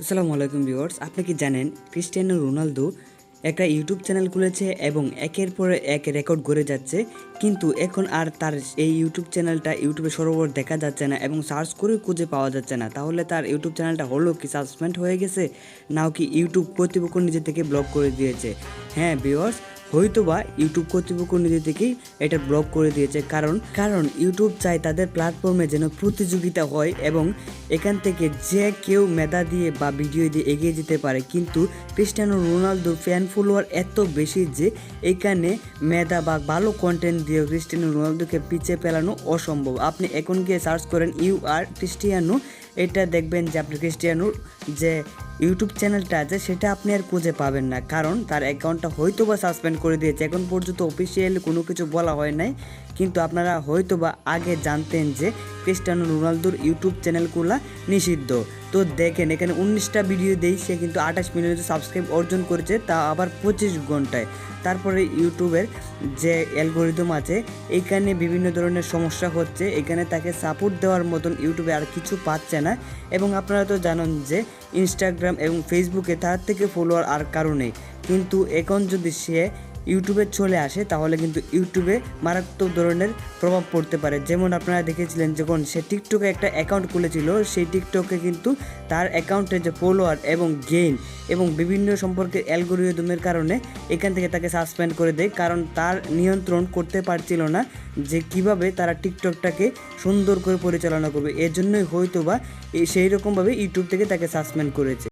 আসসালামু আলাইকুম ভিউয়ার্স, আপনি কি জানেন ক্রিস্টিয়ানো রোনালদো একটা ইউটিউব চ্যানেল খুলেছে এবং একের পর এক রেকর্ড গড়ে যাচ্ছে, কিন্তু এখন আর তার এই ইউটিউব চ্যানেলটা ইউটিউবে সরোবর দেখা যাচ্ছে না এবং সার্চ করে খুঁজে পাওয়া যাচ্ছে না। তাহলে তার ইউটিউব চ্যানেলটা হলো কি সাসপেন্ড হয়ে গেছে, নাও কি ইউটিউব কর্তৃপক্ষ নিজে থেকে ব্লক করে দিয়েছে? হ্যাঁ ভিউয়ার্স হয়তোবা ইউটিউব কর্তৃপক্ষ নিজে থেকেই এটা ব্লক করে দিয়েছে। কারণ কারণ ইউটিউব চায় তাদের প্ল্যাটফর্মে যেন প্রতিযোগিতা হয় এবং এখান থেকে যে কেউ মেধা দিয়ে বা ভিডিও দিয়ে এগিয়ে যেতে পারে। কিন্তু ক্রিস্টিয়ানো রোনালদো ফ্যান ফলোয়ার এত বেশি যে এখানে মেধা বা ভালো কন্টেন্ট দিয়ে ক্রিস্টিয়ানো রোনালদোকে পিছিয়ে ফেলানো অসম্ভব। আপনি এখন গিয়ে সার্চ করেন ইউ আর ক্রিস্টিয়ানো এটা দেখবেন যে আপনি ক্রিস্টিয়ানোর যে ইউটিউব চ্যানেলটা আছে, সেটা আপনি আর খুঁজে পাবেন না। কারণ তার অ্যাকাউন্টটা হয়তো বা সাসপেন্ড করে দিয়েছে। এখন পর্যন্ত অফিসিয়ালি কোনো কিছু বলা হয় নাই। কিন্তু আপনারা হয়তো বা আগে জানতেন যে ক্রিস্টিয়ানো রোনালদোর ইউটিউব চ্যানেলগুলো নিষিদ্ধ। তো দেখেন, এখানে উনিশটা ভিডিও দেই, সে কিন্তু আঠাশ মিলিয়ন সাবস্ক্রাইব অর্জন করেছে, তা আবার পঁচিশ ঘন্টায়। তারপরে ইউটিউবের যে অ্যালগোরিদম আছে, এখানে বিভিন্ন ধরনের সমস্যা হচ্ছে। এখানে তাকে সাপোর্ট দেওয়ার মতন ইউটিউবে আর কিছু পাচ্ছে না। এবং আপনারা তো জানেন যে ইনস্টাগ্রাম এবং ফেসবুকে তার থেকে ফলোয়ার আর কারণে কিন্তু এখন যদি সে ইউটিউবে চলে আসে, তাহলে কিন্তু ইউটিউবে মারাত্মক ধরনের প্রভাব পড়তে পারে। যেমন আপনারা দেখেছিলেন যখন সে টিকটকে একটা অ্যাকাউন্ট খুলেছিল, সেই টিকটকে কিন্তু তার অ্যাকাউন্টে যে ফলোয়ার এবং গেইন এবং বিভিন্ন সম্পর্কে অ্যালগোরিদমের কারণে এখান থেকে তাকে সাসপেন্ড করে দেয়। কারণ তার নিয়ন্ত্রণ করতে পারছিল না যে কীভাবে তারা টিকটকটাকে সুন্দর করে পরিচালনা করবে। এর জন্যই হয়তো বা সেই রকমভাবে ইউটিউব থেকে তাকে সাসপেন্ড করেছে।